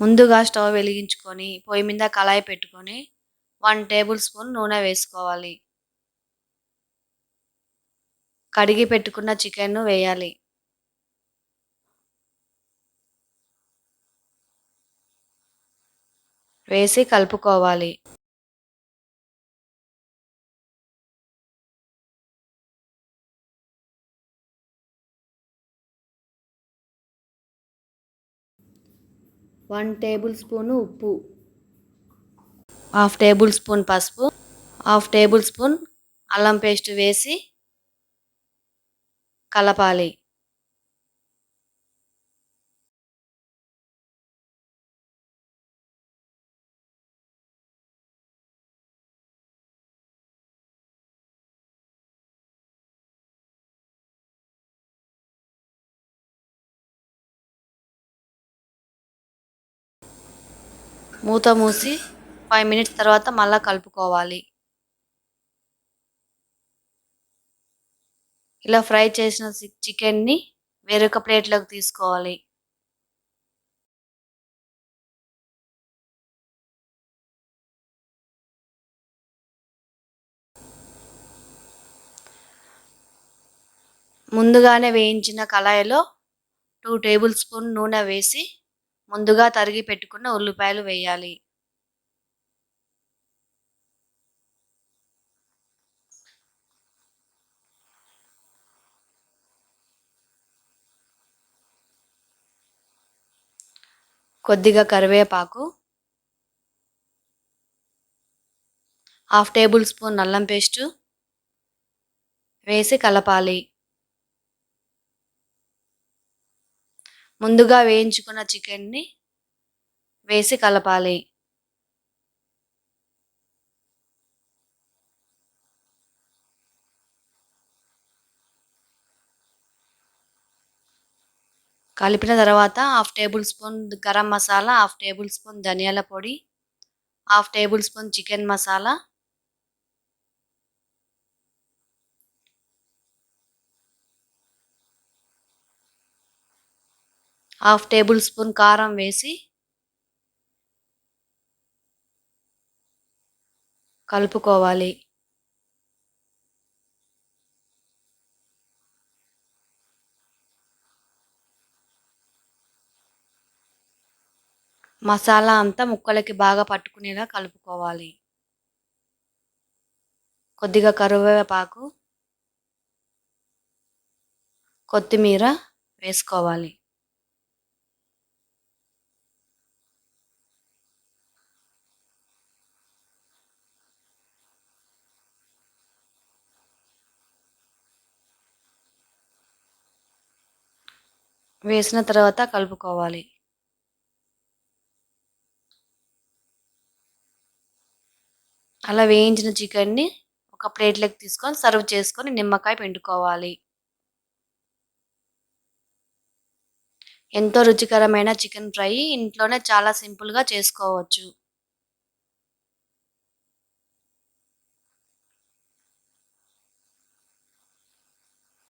ముందుగా స్టవ్ వెలిగించుకొని పొయ్యి మీద కళాయి పెట్టుకొని వన్ టేబుల్ స్పూన్ నూనె వేసుకోవాలి. కడిగి పెట్టుకున్న చికెన్ను వేయాలి. వేసి కలుపుకోవాలి. వన్ టేబుల్ స్పూను ఉప్పు. హాఫ్ టేబుల్ స్పూన్ పసుపు. హాఫ్ టేబుల్ స్పూన్ అల్లం పేస్ట్ వేసి కలపాలి. మూత మూసి ఫైవ్ మినిట్స్ తర్వాత మళ్ళీ కలుపుకోవాలి. ఇలా ఫ్రై చేసిన చికెన్ని వేరొక ప్లేట్లోకి తీసుకోవాలి. ముందుగానే వేయించిన కళాయిలో టూ టేబుల్ స్పూన్ నూనె వేసి ముందుగా తరిగి పెట్టుకున్న ఉల్లిపాయలు వేయాలి. కొద్దిగా కరివేపాకు హాఫ్ టేబుల్ స్పూన్ అల్లం పేస్టు వేసి కలపాలి. ముందుగా వేయించుకున్న చికెన్ని వేసి కలపాలి. కలిపిన తర్వాత half tablespoon garam masala half tablespoon ధనియాల పొడి half tablespoon chicken masala half tablespoon కారం వేసి కలుపుకోవాలి. మసాలా అంతా ముక్కలకి బాగా పట్టుకునేలా కలుపుకోవాలి. కొద్దిగా కరివేపాకు కొత్తిమీర వేసుకోవాలి. వేసిన తర్వాత కలుపుకోవాలి. అలా వేయించిన చికెన్ని ఒక ప్లేట్లోకి తీసుకొని సర్వ్ చేసుకొని నిమ్మకాయ పిండుకోవాలి. ఎంతో రుచికరమైన చికెన్ ఫ్రై ఇంట్లోనే చాలా సింపుల్గా చేసుకోవచ్చు.